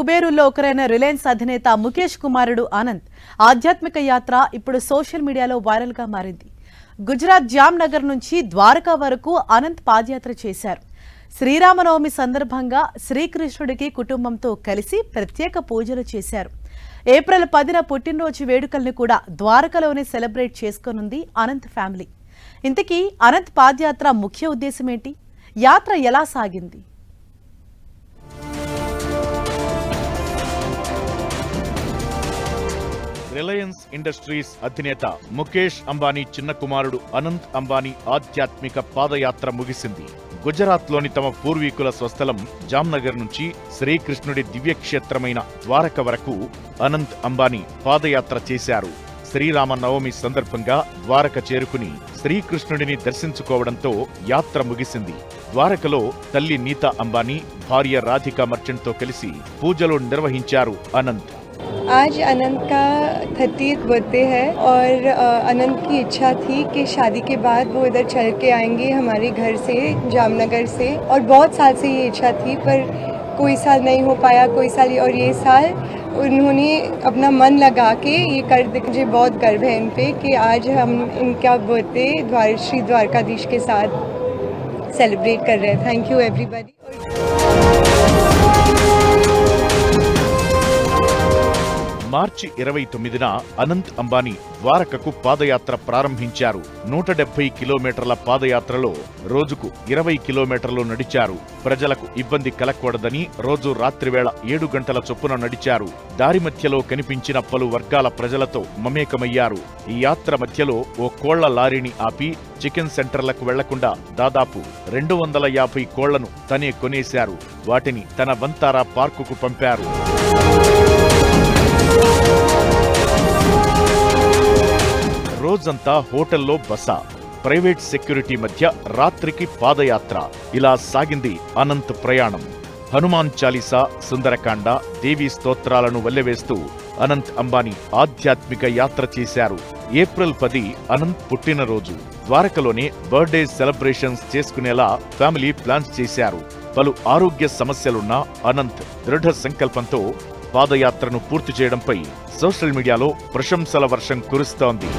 కుబేరుల్లో ఒకరైన రిలయన్స్ అధినేత ముఖేష్ కుమారుడు ఆనంద్. ఆధ్యాత్మిక యాత్ర ఇప్పుడు సోషల్ మీడియాలో వైరల్గా మారింది. గుజరాత్ జామ్నగర్ నుంచి ద్వారకా వరకు అనంత్ పాదయాత్ర చేశారు. శ్రీరామనవమి సందర్భంగా శ్రీకృష్ణుడికి కుటుంబంతో కలిసి ప్రత్యేక పూజలు చేశారు. ఏప్రిల్ పదిన పుట్టినరోజు వేడుకల్ని కూడా ద్వారకలోనే సెలబ్రేట్ చేసుకోనుంది అనంత్ ఫ్యామిలీ. ఇంతకీ అనంత్ పాదయాత్ర ముఖ్య ఉద్దేశం ఏంటి? యాత్ర ఎలా సాగింది? రిలయన్స్ ఇండస్ట్రీస్ అధినేత ముఖేష్ అంబానీ చిన్న కుమారుడు అనంత్ అంబానీ ఆధ్యాత్మిక పాదయాత్ర ముగిసింది. గుజరాత్లోని తమ పూర్వీకుల స్వస్థలం జామ్నగర్ నుంచి శ్రీకృష్ణుడి దివ్యక్షేత్రమైన ద్వారక వరకు అనంత్ అంబానీ పాదయాత్ర చేశారు. శ్రీరామ నవమి సందర్భంగా ద్వారక చేరుకుని శ్రీకృష్ణుడిని దర్శించుకోవడంతో యాత్ర ముగిసింది. ద్వారకలో తల్లి నీతా అంబానీ భార్య రాధికా మర్చెంట్తో కలిసి పూజలు నిర్వహించారు అనంత్. आज अनंत का थर्टीथ बर्थडे है और अनंत की इच्छा थी कि शादी के बाद वो इधर चल के आएँगे हमारे घर से, जामनगर से। और बहुत साल से ये इच्छा थी, पर कोई साल नहीं हो पाया, कोई साल और ये साल उन्होंने अपना मन लगा के ये कर मुझे बहुत गर्व है इन पे कि आज हम इनका बर्थडे द्वार, श्री द्वारकाधीश के साथ सेलिब्रेट कर रहे हैं। थैंक यू एवरीबॉडी మార్చి ఇరవై తొమ్మిదిన అనంత్ అంబానీ ద్వారకకు పాదయాత్ర ప్రారంభించారు. నూట డెబ్బై కిలోమీటర్ల పాదయాత్రలో రోజుకు ఇరవై కిలోమీటర్లు నడిచారు. ప్రజలకు ఇబ్బంది కలగకూడదని రోజు రాత్రివేళ ఏడు గంటల చొప్పున నడిచారు. దారి మధ్యలో కనిపించిన పలు వర్గాల ప్రజలతో మమేకమయ్యారు. ఈ యాత్ర మధ్యలో ఓ కోళ్ళ లారీని ఆపి చికెన్ సెంటర్లకు వెళ్ళకుండా దాదాపు రెండు వందల యాభై కోళ్ళను తనే కొనేశారు. వాటిని తన వంతారా పార్కుకు పంపారు. రోజంతా హోటల్లో బస ప్రైవేట్ సెక్యూరిటీ మధ్య రాత్రికి పాదయాత్ర. ఇలా సాగింది అనంత్ ప్రయాణం. హనుమాన్ చాలీసా సుందరకాండ దేవీ స్తోత్రాలను వల్లెవేస్తూ అనంత్ అంబానీ ఆధ్యాత్మిక యాత్ర చేశారు. ఏప్రిల్ పది అనంత్ పుట్టినరోజు. ద్వారకలోనే బర్త్డే సెలబ్రేషన్స్ చేసుకునేలా ఫ్యామిలీ ప్లాన్స్ చేశారు. పలు ఆరోగ్య సమస్యలున్న అనంత్ దృఢ సంకల్పంతో పాదయాత్రను పూర్తి చేయడంపై సోషల్ మీడియాలో ప్రశంసల వర్షం కురుస్తోంది.